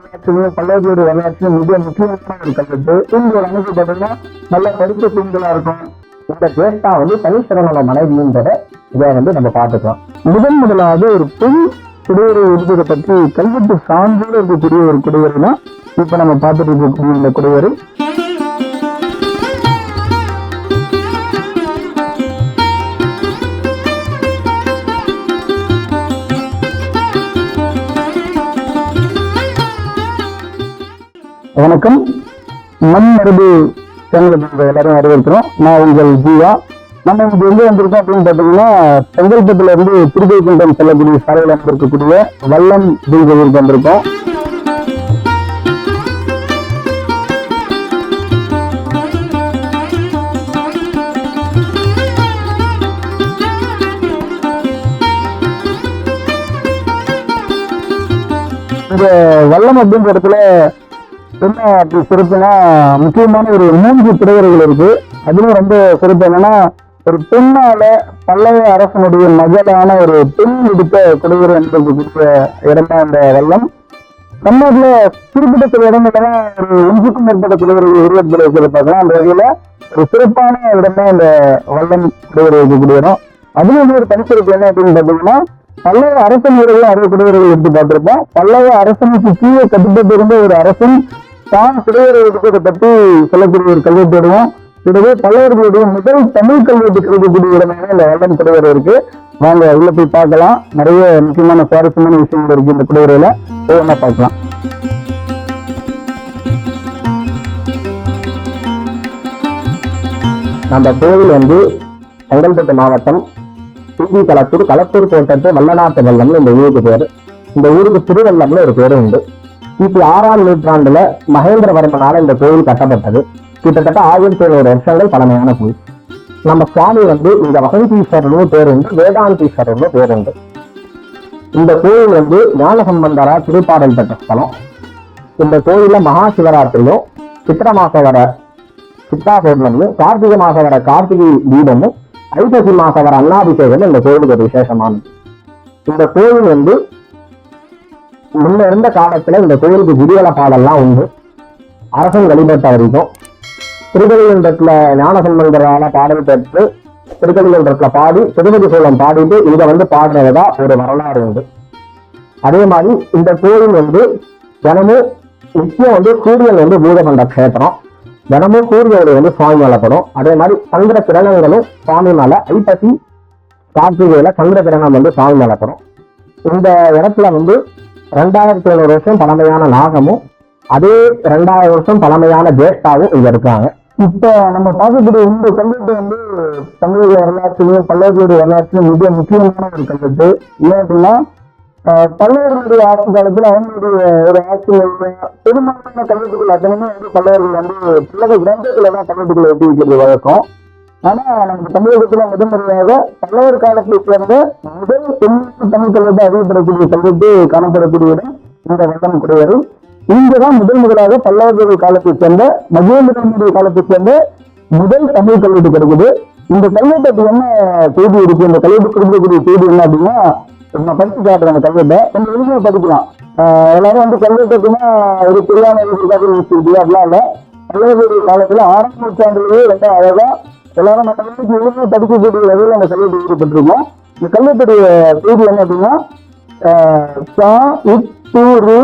வரலாற்றிலும் பல்லவர்களுடைய வரலாற்றிலும் மிக முக்கியமான ஒரு கல்வெட்டு. தூண்கள் அமைப்பு பார்த்தீங்கன்னா நல்ல கருத்து தூண்களா இருக்கும். இந்த ஜேஷ்டா வந்து சனீஸ்வரனோட மனைவின்றத இதை வந்து நம்ம பார்த்துக்கலாம். முதன் முதலாக ஒரு பெண் குடியுரிமை இருப்பதை பற்றி கல்வெட்டு சான்றோடு இருக்கக்கூடிய ஒரு குடியுரிமை தான் இப்ப நம்ம பார்த்துட்டு இருக்கக்கூடிய இந்த குடியுரிமை வணக்கம். மண் மரபு சேனலுக்கு எல்லாரும் வரவேற்கிறோம். நான் உங்கள் ஜீவா. நம்ம இங்க எங்க வந்திருக்கோம் அப்படின்னு பார்த்தீங்கன்னா செங்கல்பட்டுல இருந்து திருப்பைக்குண்டம் செல்லக்கூடிய சாலையில் இருக்கக்கூடிய வல்லம் அப்படிங்கிறதுக்கு வந்திருக்கோம். இந்த வல்லம் அப்படின்ற இடத்துல என்ன அப்படி சிறப்புனா முக்கியமான ஒரு மூன்று திரையர்கள் இருக்கு. அதுவும் ரொம்ப சிறப்பு என்னன்னா ஒரு பெண்ணால பல்லவ அரசனுடைய மகளான ஒரு பெண் எடுத்த குடியுரிமை என்பது இடம் தான் இந்த வல்லம் தமிழ்நாட்டுல குறிப்பிட்ட சில இடங்கள்லாம் ஒரு ஒன்றுக்கும் மேற்பட்ட குடியுரிமை உருவத்தில் இருக்கிறத பார்க்கலாம். அந்த வகையில ஒரு சிறப்பான இடமே இந்த வல்லம் குடியுரிமை இருக்கக்கூடிய இடம். அதுல வந்து ஒரு தனிச்சிறப்பு என்ன அப்படின்னு பார்த்தீங்கன்னா பல்லவ அரசன் வீரர்கள் அறுபது குடியுரிமைகள் எடுத்து பார்த்திருப்போம். பல்லவ அரசனுக்கு கீழே கட்டுப்பட்டு இருந்த ஒரு அரசன் தான் குடியுரிமை பற்றி சொல்லக்கூடிய ஒரு கல்வெட்டுடையும் இதுவே பல்லவர்களுடைய முதல் தமிழ் கல்வெட்டு கிடைக்கக்கூடிய இடமாக இந்த வல்லம் குடியுரை இருக்கு. வாங்க உள்ள போய் பார்க்கலாம். நிறைய முக்கியமான சுவாரஸ்யமான விஷயங்கள் இருக்கு இந்த குடியுரையில ஒவ்வொன்றா பார்க்கலாம். நம்ம கோவில் வந்து செங்கல்பட்டு மாவட்டம் திருச்சி கலத்தூர் களத்தூர் கோட்டத்து வல்லநாட்டு வல்லம்னு இந்த ஊருக்கு பேரு. இந்த ஊருக்கு திருவள்ளம்னு ஒரு பேரு உண்டு. கிபி ஆறாம் நூற்றாண்டுல மகேந்திரவர்மனால இந்த கோவில் கட்டப்பட்டது. கிட்டத்தட்ட ஆயிரத்தி எழுநூறு வருஷங்கள் பழமையான கோயில். நம்ம சுவாமி வந்து இந்த வசந்தீஸ்வரர்னு பேர் உண்டு வேதாந்தீஸ்வரர்னு பேர் உண்டு. இந்த கோயில் வந்து ஞானசம்பந்தரா திருப்பாடல் பெற்ற ஸ்தலம். இந்த கோயில மகா சிவராத்திரியும் சித்திர மாச வர சித்தா பௌர்ணமியும் கார்த்திகை மாச வர கார்த்திகை தீபமும் ஐப்பசி மாச வர அன்னாபிஷேகமும் இந்த கோயிலுக்கு ஒரு விசேஷமானது. இந்த கோயில் வந்து முன்ன இருந்த காலத்துல இந்த கோயிலுக்கு குருவல பாடல்லாம் உண்டு. அரசன் வழிபட்ட வரைக்கும். திருக்கதிகுன்றத்துல ஞானசம்பந்தரால பாடல் பெற்று திருக்கதிகுன்றத்துல பாடி திருப்பதி சோழம் பாடிட்டு இங்க வந்து பாடுறதா ஒரு வரலாறு உண்டு. அதே மாதிரி இந்த கோயில் வந்து தினமும் நிச்சயம் வந்து சூரியன் வந்து பூதகண்ட கஷேத்திரம். தினமும் சூரிய ஒளி வந்து சுவாமி மேல அதே மாதிரி சந்திர கிரகங்களும் சுவாமி மேல ஐப்பசி கார்த்திகையில சந்திர கிரகணம் வந்து சுவாமி மேல இந்த இடத்துல வந்து ரெண்டாயிரத்தி எழுநூறு வருஷம் பழமையான நாகமும் அதே ரெண்டாயிரம் வருஷம் பழமையான ஜேஷ்டாவும் இங்க இருக்காங்க. இப்ப நம்ம பார்க்கக்கூடிய இந்த கல்வெட்டு வந்து தமிழக வரலாற்றிலும் பல்லவர்களுடைய வரலாற்றிலும் மிக முக்கியமான ஒரு கல்வெட்டு. ஏன் அப்படின்னா பல்லவர்களுடைய ஆட்சி காலத்துல அவங்களுடைய ஒரு ஆட்சி பெரும்பாலான கல்வெட்டுகள் அத்தனையுமே வந்து பல்லவர்கள் வந்து பிள்ளைகள் கிரந்தத்துல தான் கல்வெட்டுகளை வெட்டி வைக்கிறது வழக்கம். ஆனா நம்ம தமிழகத்துல முதன்முறையாக பல்லவர் காலத்தை சேர்ந்த முதல் தொண்ணூறு தமிழ் கல்வெட்டு அறியப்படக்கூடிய கல்வெட்டு காணப்படக்கூடிய இடம் இந்த வட்டம் குடையரு இங்குதான் முதல் முதலாக பல்லவர்கள் காலத்தை சேர்ந்த மகேந்திரனுடைய காலத்தை சேர்ந்த முதல் தமிழ் கல்வெட்டு கிடைக்குது. இந்த கல்வெட்டு என்ன செய்தி இருக்கு? இந்த கல்வெட்டு கொடுக்கக்கூடிய செய்தி என்ன அப்படின்னா நான் படிச்சு காட்டுறேன் அந்த கல்வெட்டை. இந்த எளிமையை படிக்கலாம். ஆஹ் எல்லாரும் வந்து கல்வெட்டுக்குன்னா ஒரு தெரியாம இருக்காது அப்படிலாம் இல்லை பல்லவர்கள் காலத்துல ஆறாம் நூற்றாண்டுலேயே ரொம்ப அழகா எல்லாரும் நம்ம வந்து எளிமையை படிக்கக்கூடிய வகையில் அந்த கல்வெட்டு ஈடுபட்டிருக்கோம் இந்த கல்வெட்டுடைய செய்தி என்ன அப்படின்னா ஆஹ் சா இத்தூரு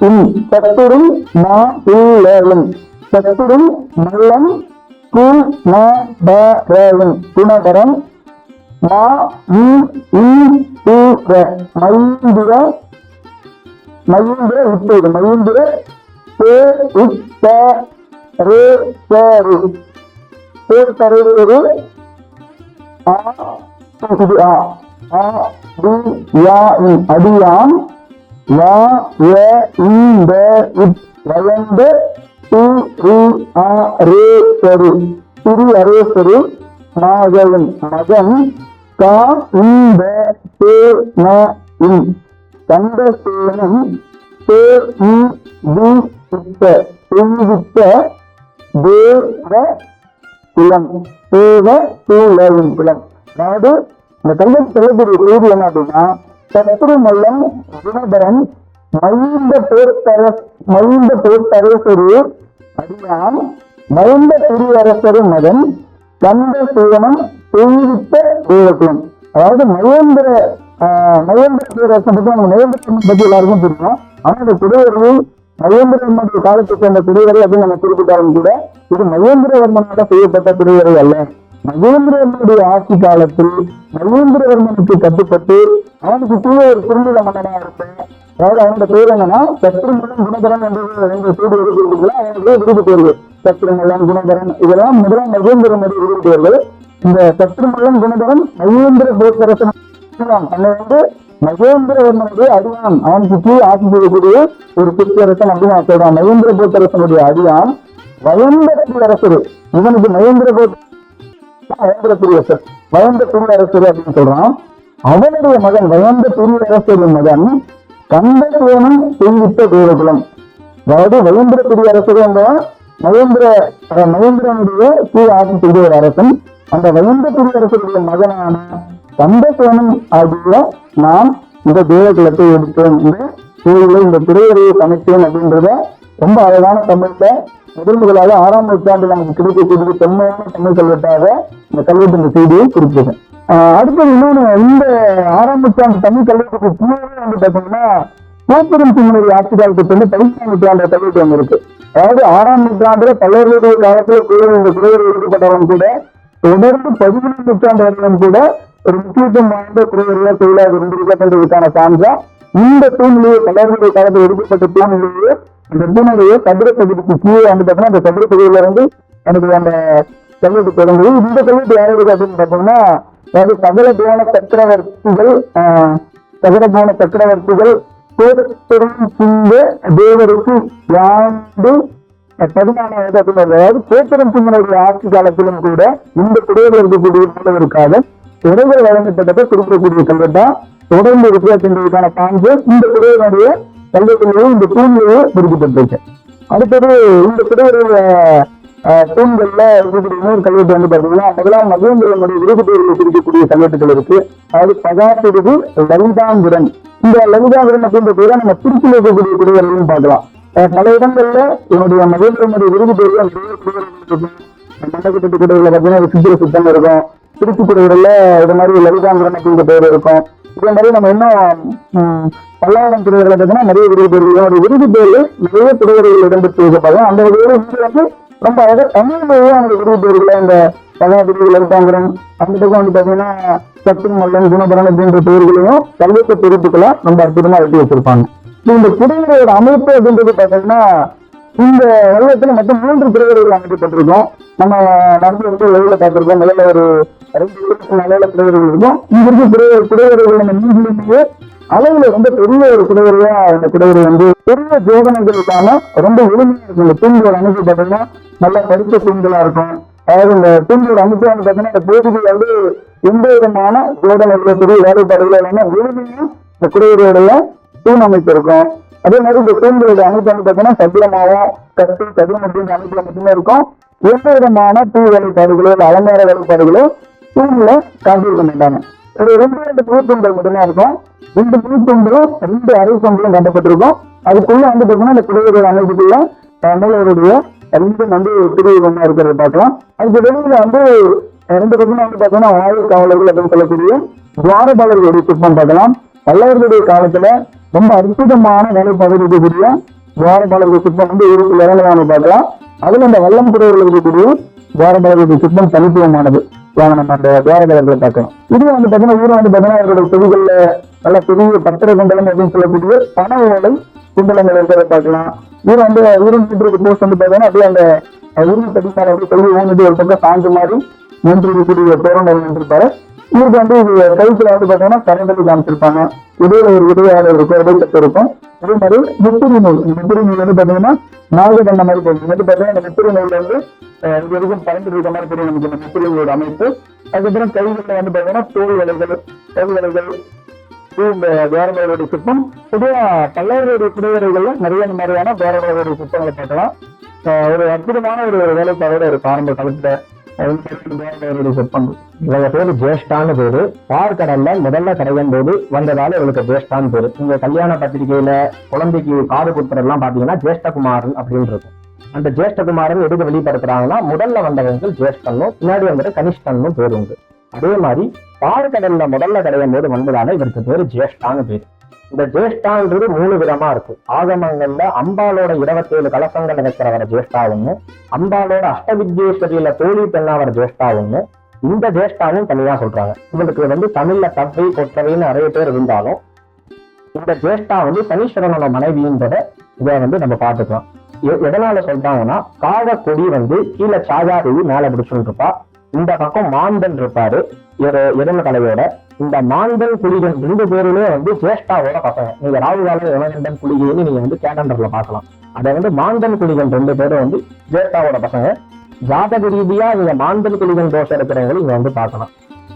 இன். சத்துரும் மா இல்லலும் சத்துரும் மல்லம் கூல் ந ப ரேவன் குணகரம் மா இ இ து ர. மைந்திர மைந்திர உத்தூர் மைந்திர பே உத்த ரே சேரு பேர் தருவது ஆ இது ஆ ஆ டி யா இன் அடியான். வா ஏ இந்த இப் வளர்ந்து டி ரி ஆ ரே சரு. திரு அரேசரு மகன். கா இந்த பேர் ந இன். கந்தசேனம் பேர் இ தி இத்த தேவ பிளம் தேவ சூழலும் பிளம் அதாவது இந்த கல்வெட்டு சொல்லக்கூடிய செய்தி என்ன அப்படின்னா சத்ரு மல்லன் குணபரன் மைந்த பேர்த்தர மைந்த பேர்த்தரசரு அடியான் மைந்த குடியரசரு மகன் கந்த சூவனம் செய்வித்த தேவகுலம் அதாவது மகேந்திர ஆஹ், மகேந்திர பேரரசன் பத்தி நம்ம மகேந்திரன் பத்தி எல்லாருக்கும் தெரியும். ஆனா இந்த குடியரசு மகேந்திரவர்மனுடைய காலத்தை சேர்ந்த திருவரை அப்படின்னு நம்ம குறிப்பிட்டாலும் கூட இது மகேந்திரவர்மனால செய்யப்பட்ட திருவரை அல்ல. மகேந்திரவர்மனுடைய ஆட்சி காலத்தில் மகேந்திரவர்மனுக்கு கட்டுப்பட்டு அவனுக்கு கீழே ஒரு குறுநில மன்னனா இருப்பேன் அதாவது அவனோட பேர் என்னன்னா சத்ருமலன் குணதரன் என்று ரெண்டு சூடு இருக்கிறீங்களா அவனுக்கு விருது பேர்கள் சத்ருமலன் குணதரன் இதெல்லாம் முதலாம் மகேந்திரனுடைய விருது தேர்வு. இந்த சத்ருமலன் குணதரன் மகேந்திர போக்கரசன் அவன் வந்து மகேந்திரவர்மனுடைய அடியான் அவன் சுற்றி ஆட்சி செய்யக்கூடிய ஒரு சிற்றரசன் அப்படின்னு நான் சொல்றான் மகேந்திர போக்கரசனுடைய அடியான் வயந்தர அரசர். இவனுக்கு மகேந்திர போக்க வயந்திர வயந்த துரியரசர் அப்படின்னு சொல்றான். அவனுடைய மகன் வயந்த துரியரசரின் மகன் கந்தசேனன் செய்வித்த தேவகுலம். அதாவது வயந்திர குடியரசர் என்ற மகேந்திர மகேந்திரனுடைய கீழ் ஆட்சி செய்த ஒரு அரசன். அந்த வயந்த குடியரசருடைய மகனான கந்தசேனன் ஆகிய நான் இந்த தேவகுலத்தை எடுத்தேன் இந்த கோயிலை இந்த திரையுறையை சமைத்தேன் அப்படின்றத ரொம்ப அழகான தமிழ்ல முதல் முதலாக ஆறாம் நூற்றாண்டு நமக்கு கிடைக்கக்கூடிய தொன்மையான தமிழ் கல்வெட்டாக இந்த கல்வெட்டு இந்த செய்தியை குறிப்பிடுது அடுத்தது இன்னொன்னு இந்த ஆறாம் நூற்றாண்டு தமிழ் கல்வெட்டுக்கு கீழே வந்து பார்த்தீங்கன்னா கோபுரம் சிம்மனுடைய ஆட்சி காலத்துக்கு வந்து பதினெட்டாம் நூற்றாண்டு கல்வெட்டு ஒன்று இருக்கு. அதாவது ஆறாம் நூற்றாண்டுல பல்லவர்களுடைய காலத்தில் குழுவில் இந்த குழுவில் ஈடுபட்டவன் கூட தொடர்ந்து பதிமூணாம் நூற்றாண்டு வரையிலும் கூட முக்கியத்துவம் வாய்ந்த குழுவர்களா தொழிலாக இருந்திருக்கிறதுக்கான சான்றா இந்த தூண்நிலையை பல்லவர்களுடைய காலத்தில் எடுக்கப்பட்ட தூண்நிலையே அந்த தூணுடைய சதுர பகுதிக்கு கீழே வந்து பார்த்தீங்கன்னா அந்த சதுர பகுதியில இருந்து எனக்கு அந்த கல்வெட்டு தொடங்குது. இந்த கல்வெட்டு யார் இருக்கு அப்படின்னு பார்த்தோம்னா அதாவது சகல போன சக்கரவர்த்திகள் சகல போன சக்கரவர்த்திகள் கோத்தரும் சிங்க தேவருக்கு யாண்டு பதினாலாவது அப்படின்னு அதாவது கோத்தரம் சிங்கனுடைய ஆட்சி காலத்திலும் கூட இந்த குடையில் இருக்கக்கூடிய மூலவருக்காக இறைவர் வழங்கப்பட்டதை கொடுக்கக்கூடிய குறிப்பிடக்கூடிய தான் தொடர்ந்து வித்தியாசங்களுக்கான பாங்கு இந்த குடையினுடைய கல்வெட்டிலேயும் இந்த தூண்லேயே குறிப்பிட்டிருக்கு அடுத்தது இந்த குடையுடைய தூண்கள்ல இருக்கக்கூடிய இன்னொரு கல்வெட்டு வந்து பார்த்தீங்கன்னா முதலாம் மகேந்திரனுடைய விருது குறிக்கக்கூடிய கல்வெட்டுகள் இருக்கு. அதாவது பகாபிரிவு லலிதாங்குடன் இந்த லலிதாங்குடன் அப்படின்ற பேரை நம்ம திருச்சியில் இருக்கக்கூடிய குடியரசுன்னு பார்க்கலாம். பல இடங்கள்ல என்னுடைய மகேந்திரனுடைய விருது பேர்ல நிறைய குடியரசுகள் இருக்கும் குடையில பார்த்தீங்கன்னா சித்திர சுத்தம் இருக்கும். திருச்சி இது மாதிரி லலிதாங்குடன் அப்படின்ற பேர் இருக்கும் இதே மாதிரி நம்ம இன்னும் பல்லாயிரம் குடைகளை பார்த்தீங்கன்னா நிறைய விருது பேர்கள் விருது பேர்ல நிறைய குடையர்கள் இடம்பெற்று வைக்கப்படுறோம் அந்த வகையில் இங்க வந்து ரொம்ப அழகாக தமிழ் மொழியா அந்த விருது பேர்களை இந்த பழைய விருது லலிதாங்குடன் அந்த பக்கம் வந்து பார்த்தீங்கன்னா சத்தின் மல்லன் குணபரன் அப்படின்ற பேர்களையும் கல்வெட்டு பிரிப்புகளை ரொம்ப அற்புதமாக எழுதி வச்சிருப்பாங்க. இந்த குடியுரையோட அமைப்பு அப்படின்றது பார்த்தீங்கன்னா இந்த வருடத்துல மொத்தம் மூன்று பிரிவுகள் அமைக்கப்பட்டிருக்கும் நம்ம நடந்து வந்து வெளியில பார்த்திருக்கோம். நிலையில ஒரு ரெண்டு நிலையில பிரிவுகள் இருக்கும். இங்க இருக்க பிரிவு பிரிவர்கள் நம்ம நீங்களுமே அளவுல ரொம்ப பெரிய ஒரு குடியுரையா இந்த குடியுரை வந்து பெரிய ஜோதனைகள் ரொம்ப எளிமையா இருக்கும். இந்த தூண்களோட அமைப்பு பார்த்தீங்கன்னா நல்லா படித்த தூண்களா இருக்கும். அதாவது இந்த தூண்களோட அமைப்பு வந்து பார்த்தீங்கன்னா இந்த பேருக்கு வந்து எந்த விதமான ஜோதனைகளோ பெரிய வேலைப்பாடுகளோ இல்லாம எளிமையா இந்த குடியுரையோட தூண் அமைப்பு இருக்கும் அதே மாதிரி இந்த தூண்களோட அமைப்பு வந்து பார்த்தீங்கன்னா சதுரமாகவும் கட்டி சதுரம் அப்படின்ற அமைப்புல மட்டுமே இருக்கும். எந்த விதமான தூ வேலைப்பாடுகளோ இல்லை அலங்கார வேலைப்பாடுகளோ தூண்ல காட்டியிருக்க மாட்டாங்க. ஒரு ரெண்டு ரெண்டு புதுத்தூண்கள் மட்டும்தான் இருக்கும். ரெண்டு புதுத்தூண்களும் ரெண்டு அரை தூண்களும் காட்டப்பட்டிருக்கும். அதுக்குள்ள வந்து பார்த்தீங்கன்னா இந்த குடியுரிமை அமைப்புக்குள்ள தமிழருடைய ரெண்டு வந்து பிரிவுகள்லாம் இருக்கிறத பார்க்கலாம். அதுக்கு வெளியில வந்து ரெண்டு பக்கமும் வந்து பார்த்தீங்கன்னா ஆயுள் காவலர்கள் அப்படின்னு சொல்லக்கூடிய துவாரபாலர்களுடைய சிற்பம் பார்க்கலாம். பல்லவர்களுடைய காலத்துல ரொம்ப அற்புதமான வேலைப்பாடு இருக்கக்கூடிய துவாரபாலர்கள் சிற்பம் வந்து இருக்கு இறங்கலாம்னு பார்க்கலாம் அதுல இந்த வல்லம் குறைவர்கள் இருக்கக்கூடிய துவாரபாலர்களுடைய சிற்பம் தனித்துவமானது. வாங்க நம்ம அந்த துவாரபாலர்களை பார்க்கலாம். இது வந்து பார்த்தீங்கன்னா ஊர் வந்து பார்த்தீங்கன்னா அவருடைய தொகுதிகள்ல நல்ல பெரிய பத்திர குண்டலம் அப்படின்னு சொல்லக்கூடிய பண ஓலை குண்டலங்கள் இருக்கிறத பார்க்கலாம். இவர் வந்து ஊரின் போஸ்ட் வந்து பார்த்தீங்கன்னா அப்படியே அந்த உருவ தடிப்பார் வந்து சொல்லி ஊனுட்டு ஒரு பக்கம் சாஞ்சு மாதிரி நின்று இருக்கக்கூடிய தோரணம் நின்றிருப்பாரு இவருக்கு வந்து இது கழுத்துல வந்து பாத்தீங்கன்னா கரண்டலி காமிச்சிருப்பாங்க. இடையில ஒரு இடையாள இருக்கும் இடைக்கட்டு இருக்கும். அதே மாதிரி முத்திரி நூல். இந்த நூல் வந்து பாத்தீங்கன்னா நாகதண்ட மாதிரி போகும் வந்து பாத்தீங்கன்னா இந்த முத்திரி நூல்ல வந்து இது வரைக்கும் பறந்து இருக்க மாதிரி தெரியும் நமக்கு இந்த முத்திரி நூலோட அமைப்பு. அதுக்கப்புறம் கைகளில் வந்து பாத்தீங்கன்னா தோல் வலைகள் தோல் வலைகள் இது இந்த துவாரபாலருடைய சிற்பம். பொதுவா பல்லவருடைய குடிவரைகள்ல நிறைய இந்த மாதிரியான துவாரபாலருடைய சிற்பங்களை பார்க்கலாம். ஒரு அற்புதமான ஒரு வேலைப்பாடோட இருக்கும் ஆரம்ப காலத்துல. அவருடைய சிற்பம் இவங்க பேரு ஜேஷ்டான்னு பேரு. பார்க்கடல்ல முதல்ல கடையும் போது வந்ததால இவளுக்கு ஜேஷ்டான்னு பேரு. இங்க கல்யாண பத்திரிகையில குழந்தைக்கு காது கொடுத்துறதுலாம் எல்லாம் பாத்தீங்கன்னா ஜேஷ்டகுமாரன் அப்படின்னு இருக்கும். அந்த ஜேஷ்டகுமாரன் எதுக்கு வெளிப்படுத்துறாங்கன்னா முதல்ல வந்தவர்கள் ஜேஷ்டன்னும் பின்னாடி வந்துட்டு கனிஷ்டன்னும் பேரு உண்டு. அதே மாதிரி பார்க்கடல்ல முதல்ல கடையும் போது வந்ததால இவருக்கு பேரு ஜேஷ்டான்னு பேரு. இந்த ஜேஷ்டான்றது மூணு விதமா இருக்கு ஆகமங்கள்ல அம்பாலோட இருபத்தேழு கலசங்கள் வைக்கிறவர ஜேஷ்டா ஒண்ணு அம்பாலோட அஷ்டவித்யேஸ்வரியில தோழி பெண்ணாவர் ஜேஷ்டா ஒண்ணு இந்த ஜேஷ்டாவும் தனியா சொல்றாங்க. இவங்களுக்கு வந்து தமிழ்ல தவ்வை கொற்றவைன்னு நிறைய பேர் இருந்தாலும் இந்த ஜேஷ்டா வந்து சனீஸ்வரனோட மனைவின்றத இதை வந்து நம்ம பார்த்துக்கலாம். எதனால சொல்றாங்கன்னா காக கொடி வந்து கீழே சாயாதேவி மேல பிடிச்சுட்டு இருப்பா இந்த பக்கம் மாந்தன் இருப்பாரு. எரும தலையோட இந்த மாந்தன் புலிகன் ரெண்டு பேருமே வந்து சேஷ்டாவோட பசங்க. நீங்க ராகுல் காந்தி இளநண்டன் புலிகைன்னு நீங்க வந்து கேலண்டர்ல பாக்கலாம் அதை வந்து மாந்தன் புலிகன் ரெண்டு பேரும் வந்து ஜேஷ்டாவோட பசங்க. ஜாதக ரீதியா நீங்க மாந்தன் புலிகன் தோஷம் இருக்கிறவங்க நீங்க வந்து பார்க்கலாம்.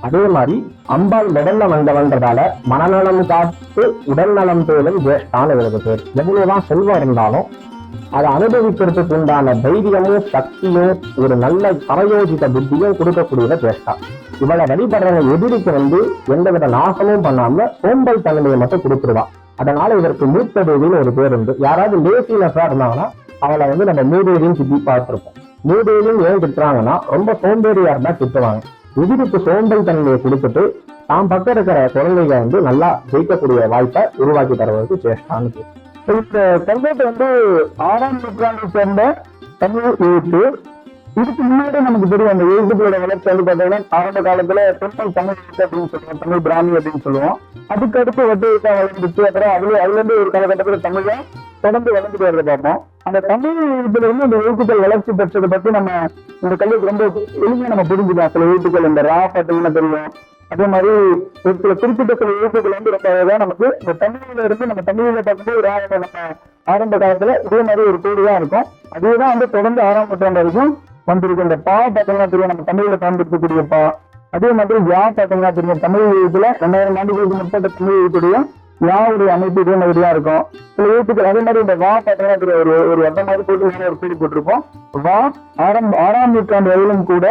அதே மாதிரி அம்பாள் முதல்ல வந்தவன்றதால மனநலம் காத்து உடல் நலம் பேரும் ஜேஷ்டான்னு இவருக்கு பேர் எவ்வளவுதான் செல்வம் இருந்தாலும் அதை அனுபவிக்கிறதுக்கு உண்டான தைரியமும் சக்தியும் ஒரு நல்ல பரயோஜித புத்தியும் கொடுக்கக்கூடியத ஜேஷ்டா இவளை வழிபடுறவங்க எதிரிக்கு வந்து எந்தவித நாசமும் பண்ணாம சோம்பல் தன்மையை மட்டும் கொடுத்துருவா. அதனால இதற்கு மூத்த தேவின்னு ஒரு பேர் உண்டு. யாராவது லேசினஸா இருந்தாங்கன்னா அவளை வந்து நம்ம மூதேவின்னு சுத்தி பார்த்திருப்போம். மூதேவின்னு ஏன் திட்டுறாங்கன்னா ரொம்ப சோம்பேறியா இருந்தா திட்டுவாங்க. எதிரிக்கு சோம்பல் தன்மையை கொடுத்துட்டு தான் பக்கம் இருக்கிற குழந்தைங்க வந்து நல்லா ஜெயிக்கக்கூடிய வாய்ப்பை உருவாக்கி தருவதற்கு சேஷ்டான்னு இந்த கல்வெட்டு வந்து ஆறாம் நூற்றாண்டை சேர்ந்த தமிழ் எழுத்து. இதுக்கு முன்னாடி நமக்கு தெரியும் அந்த எழுத்துக்களோட வளர்ச்சி வந்து பார்த்தீங்கன்னா ஆரம்ப காலத்துல டெம்பிள் தமிழ் எழுத்து அப்படின்னு சொல்லுவோம் தமிழ் பிராமி அப்படின்னு சொல்லுவோம். அதுக்கு அடுத்து வட்டு எழுத்தா வளர்ந்துச்சு அப்புறம் அதுல அதுல இருந்து ஒரு காலகட்டத்தில் தமிழை தொடர்ந்து வளர்ந்துட்டு வரத பார்ப்போம். அந்த தமிழ் எழுத்துல இருந்து அந்த எழுத்துக்கள் வளர்ச்சி பெற்றதை பத்தி நம்ம இந்த கல்விக்கு ரொம்ப எளிமையா நம்ம புரிஞ்சுக்கலாம். சில எழுத்துக்கள் இந்த ரா பார்த்தீங்கன்னா தெரியும் அதே மாதிரி ஒரு சில குறிப்பிட்ட சில எழுத்துக்கள் வந்து ரொம்ப அழகாக நமக்கு இந்த தமிழில் இருந்து நம்ம தமிழில் பார்க்கும்போது ஒரு ஆரம்ப நம்ம ஆரம்ப காலத்துல இதே மாதிரி ஒரு கோடு தான் இருக்கும். அதுதான் வந்து தொடர்ந்து ஆறாம் நூற்றாண்டு வரைக்கும் வந்திருக்கு. இந்த பா பார்த்தீங்கன்னா தெரியும் நம்ம தமிழில் பயன்படுத்தக்கூடிய பா. அதே மாதிரி யா பார்த்தீங்கன்னா தெரியும். தமிழ் எழுத்துல ரெண்டாயிரம் ஆண்டுகளுக்கு முற்பட்ட தமிழ் எழுத்துடைய யாவுடைய அமைப்பு இதே மாதிரி தான் இருக்கும். சில எழுத்துக்கள் அதே மாதிரி இந்த வா பார்த்தீங்கன்னா தெரியும். ஒரு ஒரு எந்த மாதிரி போட்டு ஒரு கூடி போட்டிருப்போம். வா ஆறாம் ஆறாம் நூற்றாண்டு வரையிலும் கூட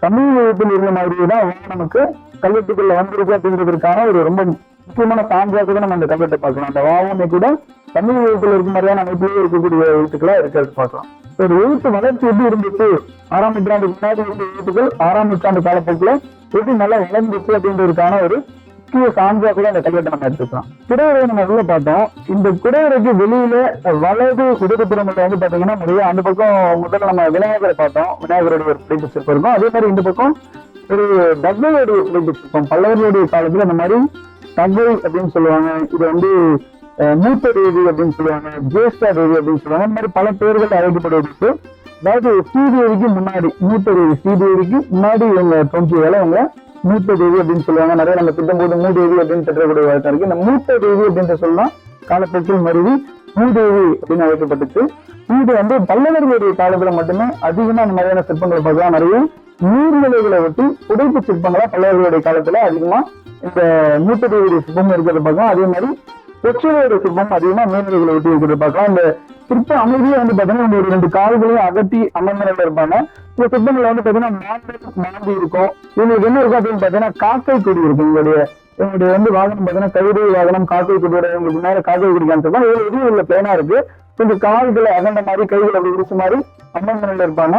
தமிழ் இருந்த மாதிரியே தான் நமக்கு கல்வெட்டுக்குள்ள வந்திருக்கு அப்படின்றதுக்கான ஒரு ரொம்ப முக்கியமான சான்றாக நம்ம அந்த கல்வெட்டை பார்க்கலாம். அந்த வாவுமே கூட தமிழ் எழுத்துல இருக்க மாதிரியான அமைப்பிலேயே இருக்கக்கூடிய எழுத்துக்களா இருக்கிறது பார்க்கலாம். ஒரு எழுத்து வளர்ச்சி எப்படி இருந்துச்சு? ஆறாம் நூற்றாண்டு முன்னாடி இருந்த எழுத்துக்கள் ஆறாம் நூற்றாண்டு காலப்போக்கில் எப்படி நல்லா வளர்ந்துச்சு அப்படின்றதுக்கான ஒரு முக்கிய சான்றா கூட அந்த கல்வெட்டை நம்ம எடுத்துக்கலாம். குடையரை நம்ம உள்ள பார்த்தோம். இந்த குடையுறைக்கு வெளியில வலது இடதுபுறம்ல வந்து பாத்தீங்கன்னா நிறைய அந்த பக்கம் முதல்ல நம்ம விநாயகரை பார்த்தோம். விநாயகருடைய ஒரு பிடிப்பு சிற்பம் இருக்கும். அதே மாதிரி இந்த பக்கம் ஒரு டவ்வையுடைய பிடிப்பு சிற்பம். பல்லவர்களுடைய காலத்துல அந்த மாதிரி டவ்வை அப்படின்னு சொல்லுவாங்க. இது வந்து மூத்த தேவி அப்படின்னு சொல்லுவாங்க ஜேஷ்டா தேவி அப்படின்னு சொல்லுவாங்க. இந்த மாதிரி பல பேர்கள் அழைக்கப்படுவதற்கு அதாவது ஸ்ரீதேவிக்கு முன்னாடி மூத்த தேவி ஸ்ரீதேவிக்கு முன்னாடி இவங்க தோன்றிய வேலை இவங்க மூத்த தேவி அப்படின்னு சொல்லுவாங்க. நிறைய நம்ம திட்டம் போது மூதேவி அப்படின்னு திட்டக்கூடிய வழக்கம் இருக்கு. இந்த மூத்த தேவி அப்படின்ற சொல்லலாம். காலப்போக்கில் மருவி மூதேவி அப்படின்னு அழைக்கப்பட்டுச்சு. இது வந்து பல்லவர்களுடைய காலத்துல மட்டுமே அதிகமா அந்த மாதிரியான சிற்பங்களை பார்க்கலாம். நிறைய நீர்நிலைகளை ஒட்டி புடைப்பு சிற்பங்களா பல்லவர்களுடைய காலத்துல அதிகமா இந்த மூத்த தேவியுடைய சிற்பம் இருக்கிறத பார்க்கலாம். அதே மாதிரி கொச்சிலையோட சிற்பம் அதிகமா மீனவர்களை ஒட்டி இருக்கிறத பார்க்கலாம் இந்த சிற்ப அமைதியை வந்து பாத்தீங்கன்னா ஒரு ரெண்டு கால்களையும் அகட்டி அமர்ந்த இருப்பாங்க. இந்த சிற்பங்கள்ல வந்து பாத்தீங்கன்னா மாந்தை மாந்தி இருக்கும். இவங்களுக்கு என்ன இருக்கும் அப்படின்னு பாத்தீங்கன்னா காக்கை கொடி இருக்கும். உங்களுடைய இவங்களுடைய வந்து வாகனம் பாத்தீங்கன்னா கயிறு வாகனம் காக்கை கொடியோட இவங்களுக்கு மேல காக்கை கொடி காமிச்சிருப்பாங்க. இவ்வளவு எதுவும் உள்ள பிளேனா இருக்கு. இந்த கால்களை அகண்ட மாதிரி கைகள் அப்படி விரிச்ச மாதிரி அமர்ந்த நிலையில இருப்பாங்க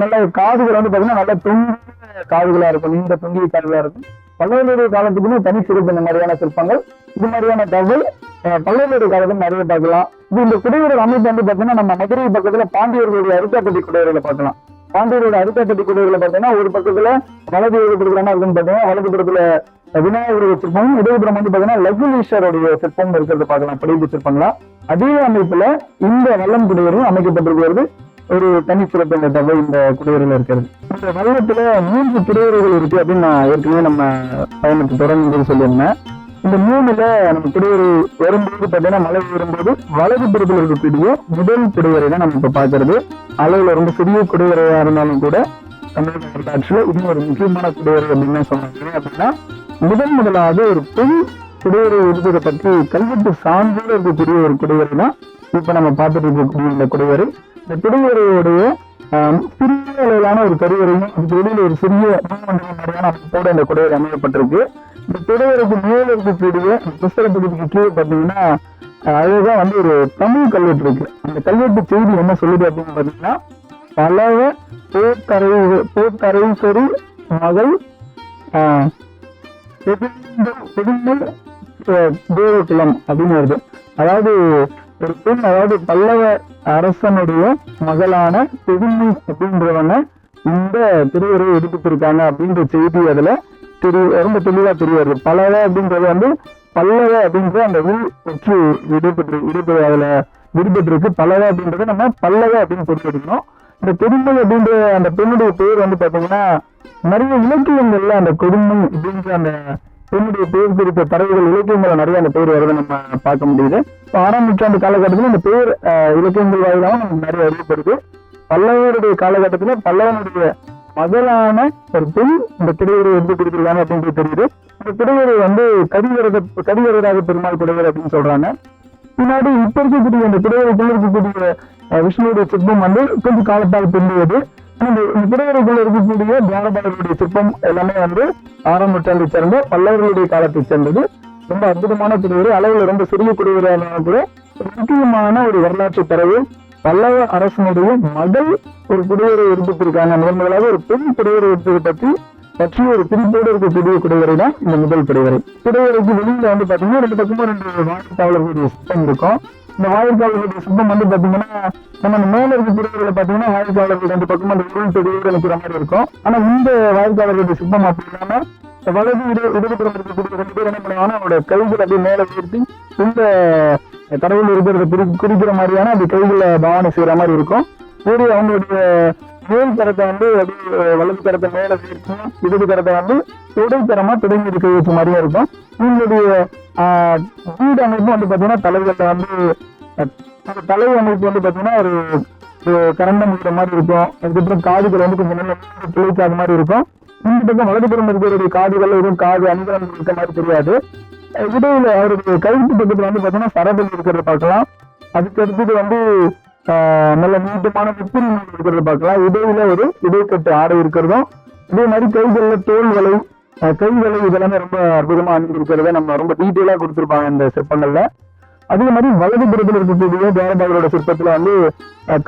நல்ல காதுகள் வந்து பாத்தீங்கன்னா நல்ல தொங்கிய காதுகளா இருக்கும். நீண்ட தொங்கிய காதுகளா இருக்கும். பல்லவர்களுடைய காலத்துக்குமே தனி சிறப்பு இந்த மாதிரியான சிற்பங்கள் இது மாதிரியான தகவல் பல்லவருடைய காலத்துல நிறைய பார்க்கலாம். இது இந்த குடியுரிமை அமைப்பு வந்து பாத்தீங்கன்னா நம்ம மதுரை பக்கத்துல பாண்டியர்களுடைய அரிக்காப்பட்டி குடியுரிமையில பார்க்கலாம். பாண்டியரோட அரிக்காப்பட்டி குடியுரிமையில பாத்தீங்கன்னா ஒரு பக்கத்துல வலது இடதுபுறமா இருக்குன்னு பாத்தீங்கன்னா வலது புறத்துல விநாயகருடைய சிற்பமும் இடதுபுறம் வந்து பாத்தீங்கன்னா லகுலீஸ்வருடைய சிற்பம் இருக்கிறது பார்க்கலாம். படிப்பு சிற்பங்களா? அதே அமைப்புல இந்த வல்லம் குடியுரிமை அமைக்கப்பட்டிருக்கிறது. ஒரு தனிச்சிறப்பு இந்த தவை இந்த குடியுரிமையில இருக்கிறது. இந்த வல்லத்துல மூன்று குடியுரிமைகள் இருக்கு அப்படின்னு நான் ஏற்கனவே நம்ம பயணத்தை தொடர்ந்து சொல்லியிருந்தேன். இந்த மூணுல நம்ம குடியுரை வரும்போது பார்த்தீங்கன்னா மழை வரும்போது வலது புறத்தில் இருக்கக்கூடிய முதல் குடியுரை தான் நம்ம இப்போ பார்க்கறது. அளவில் ரொம்ப சிறிய குடியுரையா இருந்தாலும் கூட தமிழக வரலாற்றில் இன்னும் ஒரு முக்கியமான குடியுரை அப்படின்னு சொன்னாங்க அப்படின்னா முதன் முதலாவது ஒரு பெண் குடைவரை இருப்பதை பற்றி கல்வெட்டு சான்றில் இருக்கக்கூடிய ஒரு குடைவரை தான் இப்போ நம்ம பார்த்துட்டு இருக்கக்கூடிய இந்த குடைவரை இந்த குடைவரையுடைய ஆஹ், சிறிய அளவிலான ஒரு கருவறையும் அதுக்கு வெளியில ஒரு சிறிய மாதிரியான இந்த குடைவரை அமையப்பட்டிருக்கு. இந்த குடைவரைக்கு மேல இருக்கக்கூடிய புஸ்தக பகுதிக்கு கீழே பார்த்தீங்கன்னா ஆஹ், அழகா வந்து ஒரு தமிழ் கல்வெட்டு இருக்கு. அந்த கல்வெட்டு செய்தி என்ன சொல்லுது அப்படின்னு பார்த்தீங்கன்னா பலவ போர்த்தரை போர்த்தரைசரி மகள் ஆஹ், பெருந்தல் பெருந்தல் தேவகுலம் அப்படின்னு வருது. அதாவது ஒரு பெண் அதாவது பல்லவ அரசனுடைய மகளான பெருமை அப்படின்றவங்க இந்த திருவரை எடுத்துருக்காங்க அப்படின்ற செய்தி அதுல தெரிய ரொம்ப தெளிவா தெரிய வருது பல்லவ அப்படின்றது வந்து பல்லவ அப்படின்ற அந்த உள் ஒற்று விடுபட்டு விடுபட்டு அதுல விடுபட்டிருக்கு. பல்லவ அப்படின்றத நம்ம பல்லவ அப்படின்னு பொறுத்தெடுக்கணும் இந்த பெருமை அப்படின்ற அந்த பெண்ணுடைய பேர் வந்து பாத்தீங்கன்னா நிறைய இலக்கியங்கள்ல அந்த கொடுமை அப்படின்ற அந்த பெண்ணுடைய பேர் குறித்த தரவுகள் இலக்கியங்கள் நிறைய அந்த பேர் வரதை நம்ம பார்க்க முடியுது. ஆறாம் நூற்றாண்டு காலகட்டத்தில் இந்த பேர் இலக்கியங்கள் வாயிலாக நமக்கு நிறைய அறியப்படுது. பல்லவருடைய காலகட்டத்துல பல்லவனுடைய மகளான ஒரு பெண் இந்த திருவரை வந்து கொடுத்துருக்காங்க அப்படின்றது தெரியுது. இந்த திருவரை வந்து கடிவரத கடிவரதாக பெருமாள் குடைவர் அப்படின்னு சொல்றாங்க. பின்னாடி இப்ப இருக்கக்கூடிய இந்த குடைவரைக்குள்ள இருக்கக்கூடிய விஷ்ணுடைய சிற்பம் வந்து கொஞ்சம் காலத்தால் பின்னுவது. இந்த இந்த குடைவரைக்குள்ள இருக்கக்கூடிய தியானபாலருடைய சிற்பம் எல்லாமே வந்து ஆறாம் நூற்றாண்டை சேர்ந்த பல்லவர்களுடைய காலத்தை சேர்ந்தது. ரொம்ப அற்புதமான குடைவரை அளவில் ரொம்ப சிறிய குடைவரையான கூட முக்கியமான ஒரு வரலாற்று தரவு பல்லவ அரசனுடைய மகள் ஒரு குடைவரை எடுத்துருக்காங்க. முதன் முதலாக ஒரு பெண் குடைவரை எடுத்ததை பற்றி பற்றி ஒரு குறிப்போடு இருக்கக்கூடிய குடைவரை தான் இந்த முதல் குடைவரை குடைவரைக்கு வெளியில வந்து பாத்தீங்கன்னா ரெண்டு பக்கமும் ரெண்டு வாய்க்காவலர்களுடைய சிற்பம் இருக்கும். இந்த வாயிற்காவலர்களுடைய சிற்பம் வந்து பாத்தீங்கன்னா நம்ம மேல இருக்க குடைவரையில பாத்தீங்கன்னா வாயிற்காவலர்கள் ரெண்டு பக்கமும் அந்த உருள் தொகுதியோட நிற்கிற மாதிரி இருக்கும். ஆனா இந்த வாயிற்காவலர்களுடைய சிற்பம் அப்படி இல்லாம வலது இடு இடதுபுறம் இருக்கக்கூடிய ரெண்டு பேர் என்ன பண்ணுவாங்கன்னா அவனோட கைகள் அப்படியே மேல உயர்த்தி இந்த கடவுள் இருக்கிறத குறி குறிக்கிற மாதிரியான அந்த கைகளை பாவனை செய்யற மாதிரி இருக்கும். ஒரு அவங்களுடைய மேல் கரத்தை வந்து அப்படியே வலது கரத்தை மேலே உயர்த்தி இடது கரத்தை வந்து துடைக்கரமா தொடங்கி இருக்க வச்ச மாதிரியா இருக்கும். இவங்களுடைய ஆஹ், வீடு அமைப்பு வந்து பாத்தீங்கன்னா தலைவர்கிட்ட வந்து அந்த தலை அமைப்பு வந்து பாத்தீங்கன்னா ஒரு கரண்டம் இருக்கிற மாதிரி இருக்கும். அதுக்கப்புறம் காதுகள் வந்து கொஞ்சம் நல்ல துளைக்காத மாதிரி இருக்கும். இந்த பக்கம் வலதுபுறம் இருக்கிறவருடைய காதுகள் எதுவும் காது அனுகரம் இருக்க மாதிரி தெரியாது. இடையில அவருடைய கழுத்து பக்கத்துல வந்து பாத்தீங்கன்னா சரபல் இருக்கிறத பார்க்கலாம். அதுக்கு அடுத்தது வந்து ஆஹ், நல்ல நீட்டமான முத்திரி நூல் இருக்கிறத பார்க்கலாம். இடையில ஒரு இடைக்கட்டு ஆடை இருக்கிறதும் இதே மாதிரி கைகள்ல தோல் வலை கை வலை இதெல்லாமே ரொம்ப அற்புதமா அணிந்திருக்கிறத நம்ம ரொம்ப டீட்டெயிலா கொடுத்துருப்பாங்க இந்த சிற்பங்கள்ல. அதே மாதிரி வலதுபுறத்தில் இருக்கக்கூடிய தேவபாலரோட சிற்பத்துல வந்து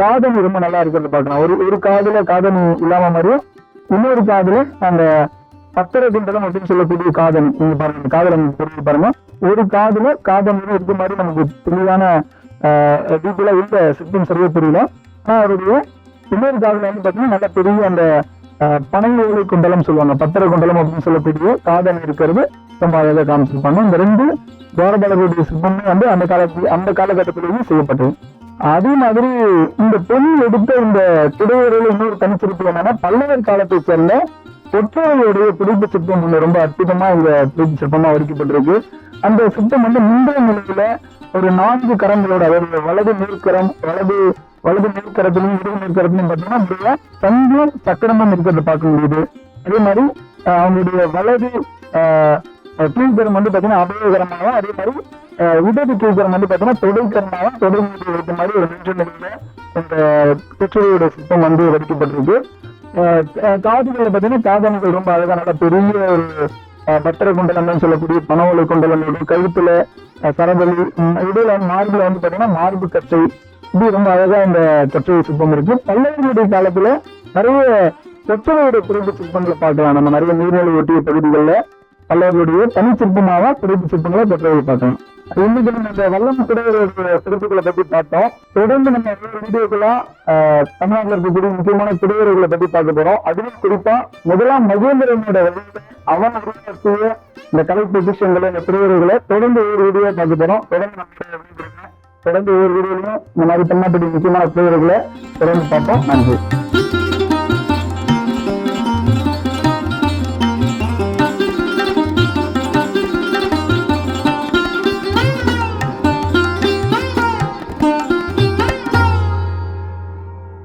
காதணி ரொம்ப நல்லா இருக்கிறத பார்க்கலாம். ஒரு ஒரு காதுல காதணி இல்லாம மாதிரியும் இன்னொரு காதுல அந்த பத்திர குண்டலம் அப்படின்னு சொல்லக்கூடிய காதல். நீங்க பாருங்க காதல புரிஞ்சு பாருங்க. ஒரு காதுல காதணி இருக்க மாதிரி நமக்கு தெளிவான டீட்டெயிலா இல்ல சிற்பம் சரியா தெரியல ஆனா அவருடைய இன்னொரு காதுல வந்து பாத்தீங்கன்னா நல்ல பெரிய அந்த அஹ், பனை குண்டலம் சொல்லுவாங்க. பத்திர குண்டலம் அப்படின்னு சொல்லக்கூடிய காதல் இருக்கிறது ரொம்ப அழகாக காமிச்சிருப்பாங்க. இந்த ரெண்டு துவாரபாலருடைய சிற்பமே வந்து அந்த காலத்து அந்த காலகட்டத்திலேயே செய்யப்பட்டது. அதே மாதிரி இந்த பெண் எடுத்த இந்த குடைவரையில இன்னொரு தனிச்சிருப்பு என்னன்னா பல்லவர் காலத்தை சேர்ந்த ஒற்றையுடைய பிடிப்பு சிற்பம் ஒண்ணு ரொம்ப அற்புதமா இந்த பிடிப்பு சிற்பமா வடிக்கப்பட்டிருக்கு அந்த சிற்பம் வந்து முந்தைய நிலையில ஒரு நான்கு கரங்களோட அதாவது வலது மேற்கரம் வலது வலது மேற்கரத்திலும் இடது மேற்கரத்திலும் பார்த்தீங்கன்னா அப்படியே சங்கம் சக்கரமும் இருக்கிறத பார்க்க முடியுது. அதே மாதிரி அவங்களுடைய வலது ஆஹ், வந்து பாத்தீங்கன்னா அபயோகரமாகவும் அதே மாதிரி உதவி இடது வந்து பாத்தீங்கன்னா தொடைக்கரமாகவும் தொடர் வைத்த மாதிரி ஒரு நின்று நிலையில இந்த பெற்றோரோட சிற்பம் வந்து வடிக்கப்பட்டிருக்கு. காதுகளில் பார்த்தீங்கன்னா பாத்தீங்கன்னா காதணிகள் ரொம்ப அழகா நல்ல பெரிய ஒரு அஹ், பட்டர குண்டலம் சொல்லக்கூடிய பனவலை குண்டலம் இருக்கும் கழுத்துல சரபலி இடையில மார்புல வந்து பாத்தீங்கன்னா மார்பு கச்சை இப்படி ரொம்ப அழகா இந்த கச்சை சிற்பம் இருக்கு. பல்லவர்களுடைய காலத்துல நிறைய கொச்சையோட குறைந்த சிற்பங்களை பார்க்கலாம். நம்ம நிறைய நீர்நிலை ஒட்டிய பகுதிகளில் பல்லவர்களுடைய தனி சிறப்பு சிற்பங்களை பெற்றவர்கள் பார்க்கலாம். இன்னைக்கு நம்ம இந்த வல்லம் குடைவர்களுடைய சிறப்புகளை பத்தி பார்த்தோம். தொடர்ந்து நம்ம வீடியோக்குள்ள தமிழ்நாட்டில் ஆஹ், இருக்கக்கூடிய முக்கியமான குடைவர்களை பத்தி பார்க்க போறோம். அதிலும் குறிப்பா முதலாம் மகேந்திரனோட அவன் உருவாக்கிய இந்த கலை பொசிஷன்களை இந்த குடைவர்களை தொடர்ந்து ஒரு வீடியோ பார்க்க போறோம். தொடர்ந்து நம்ம தொடர்ந்து ஒவ்வொரு வீடியோலையும் இந்த மாதிரி தமிழ்நாட்டுடைய முக்கியமான குடைவர்களை தொடர்ந்து பார்ப்போம். நன்றி.